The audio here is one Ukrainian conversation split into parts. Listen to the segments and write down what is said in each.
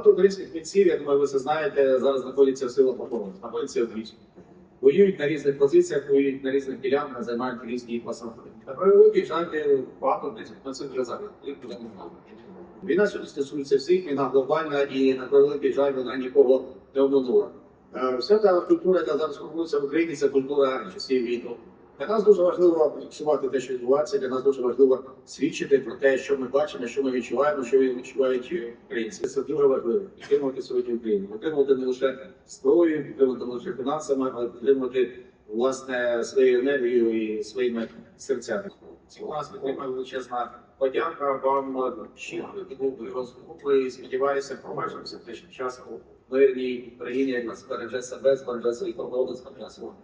Багато українських митців, я думаю, ви це знаєте, зараз знаходяться в силах оборони, знаходяться в війську. Воюють на різних позиціях, воюють на різних ділянках, займають різні посади. На превеликий жаль, багато десь на цих зараз. Війна сьогодні стосується всіх, війна глобальна і на превеликий жаль вона нікого не обманула. Е, Вся та культура, яка зараз формується в Україні, це культура часів війни. Для нас дуже важливо фіксувати те, що відбувається. Для нас дуже важливо свідчити про те, що ми бачимо, що ми відчуваємо, що відчувають українці. Це дуже важливо. Підтримувати сьогодні Україну. Підтримувати не лише зброєю, підтримувати не лише фінансами, але підтримувати власне своєю енергією і своїми серцями. У нас підтримує величезна подяка вам щиро розгубли і сподіваюся, побачимося в тиждень часу мирній країні, яка збереже себе, збереже свої кордони, збереже свого.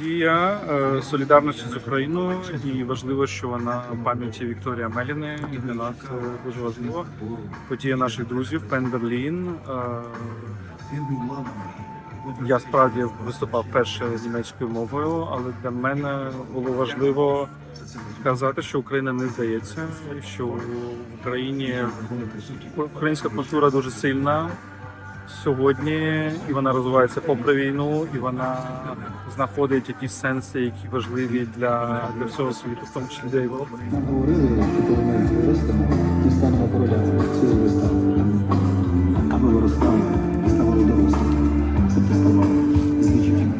Дія е, солідарності з Україною, і важливо, що вона в пам'яті Вікторія Меліни і для нас е, дуже важливо. Подія наших друзів Пен Берлін. Е, Я справді виступав перше німецькою мовою, але для мене було важливо сказати, що Україна не здається, що в Україні українська культура дуже сильна сьогодні, і вона розвивається попри війну, і вона знаходить якісь сенси, які важливі для, для всього світу, в тому числі для Європи. Нам говорили, що коли ми виростемо, ми станемо королями цієї вистави. А ми виростали і ставали дорослими. Тобто ставали з відчуттям.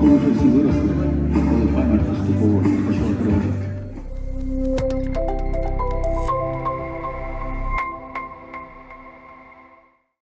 Коли вже всі виросли, коли пам'ять поступово